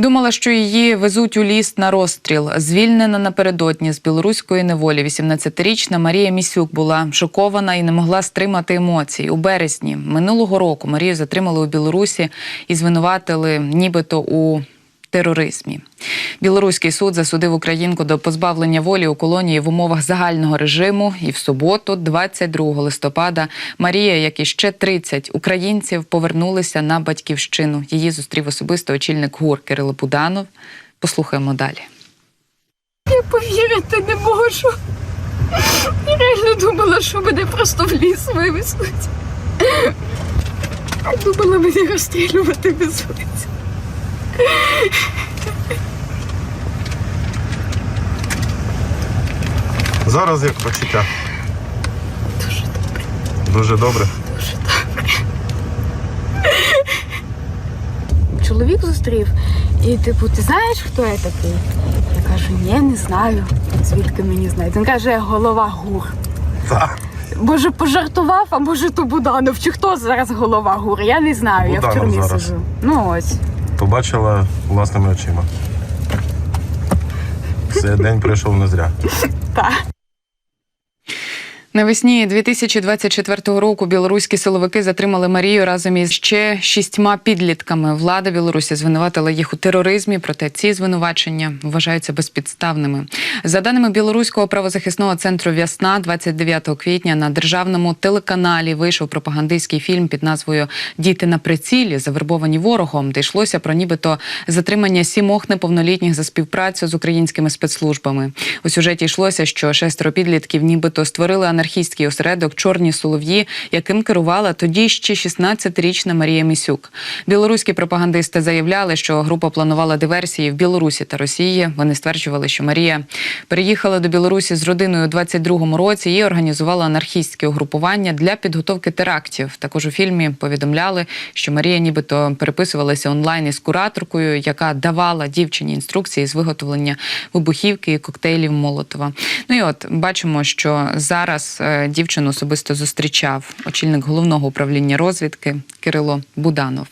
Думала, що її везуть у ліс на розстріл. Звільнена напередодні з білоруської неволі. 18-річна Марія Місюк була шокована і не могла стримати емоцій. У березні минулого року Марію затримали у Білорусі і звинуватили нібито у тероризмі. Білоруський суд засудив українку до позбавлення волі у колонії в умовах загального режиму. І в суботу, 22 листопада, Марія, як і ще 30 українців, повернулися на батьківщину. Її зустрів особисто очільник ГУР Кирило Буданов. Послухаємо далі. Я повірити не можу. Я реально думала, що мене просто в ліс вивезуть. Думала, мене розстрілювати везуть. Зараз як почуття? Дуже добре, Дуже добре. дуже добре. Чоловік зустрів, і типу, ти знаєш, хто я такий? Я кажу, ні, не знаю. Звідки мені знаєте? Він каже, я голова гур. Так. Може, пожартував, а може то Буданов. Чи хто зараз голова гур? Я не знаю, я в тюрмі зараз. сиджу. Ну ось. Побачила власними очима. Цей день прийшов не зря. Так. Навесні 2024 року білоруські силовики затримали Марію разом із ще шістьма підлітками. Влада Білорусі звинуватила їх у тероризмі, проте ці звинувачення вважаються безпідставними. За даними білоруського правозахисного центру Вясна, 29 квітня на державному телеканалі вийшов пропагандистський фільм під назвою Діти на прицілі, завербовані ворогом, де йшлося про нібито затримання сімох неповнолітніх за співпрацю з українськими спецслужбами. У сюжеті йшлося, що шестеро підлітків нібито створили анархістський осередок Чорні солов'ї, яким керувала тоді ще 16-річна Марія Місюк. Білоруські пропагандисти заявляли, що група планувала диверсії в Білорусі та Росії. Вони стверджували, що Марія переїхала до Білорусі з родиною у 22-му році і організувала анархістське угрупування для підготовки терактів. Також у фільмі повідомляли, що Марія нібито переписувалася онлайн із кураторкою, яка давала дівчині інструкції з виготовлення вибухівки і коктейлів Молотова. Ну і от бачимо, що зараз е, дівчину особисто зустрічав очільник головного управління розвідки Кирило Буданов.